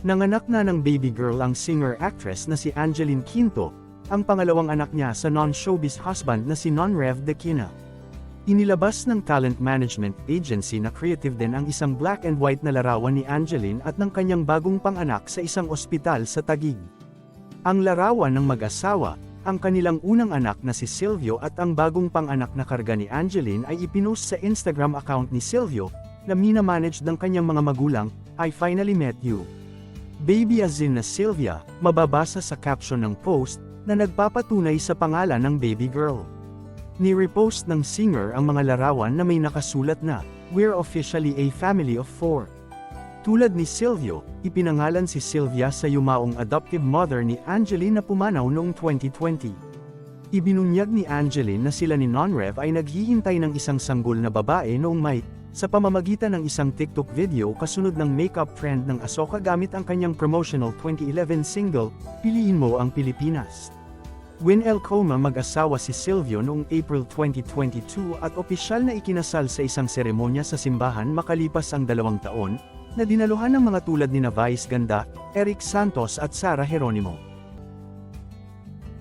Nanganak na ng baby girl ang singer-actress na si Angeline Quinto, ang pangalawang anak niya sa non-showbiz husband na si Non-Rev De. Inilabas ng talent management agency na creative din ang isang black and white na larawan ni Angeline at ng kanyang bagong panganak sa isang ospital sa Taguig. Ang larawan ng mag-asawa, ang kanilang unang anak na si Silvio at ang bagong panganak na karga ni Angeline ay ipinost sa Instagram account ni Silvio, na minamanage ng kanyang mga magulang, I finally met you. Baby as in na Sylvia, mababasa sa caption ng post, na nagpapatunay sa pangalan ng baby girl. Ni-repost ng singer ang mga larawan na may nakasulat na, We're officially a family of four. Tulad ni Silvio, ipinangalan si Sylvia sa yumaong adoptive mother ni Angeline na pumanaw noong 2020. Ibinunyag ni Angeline na sila ni Nonrev ay naghihintay ng isang sanggol na babae noong May, sa pamamagitan ng isang TikTok video kasunod ng makeup trend ng Asoka gamit ang kanyang promotional 2011 single, Piliin Mo ang Pilipinas. Win El Coma mag-asawa si Silvio noong April 2022 at opisyal na ikinasal sa isang seremonya sa simbahan makalipas ang dalawang taon, na dinaluhan ng mga tulad ni na Vice Ganda, Eric Santos at Sara Geronimo.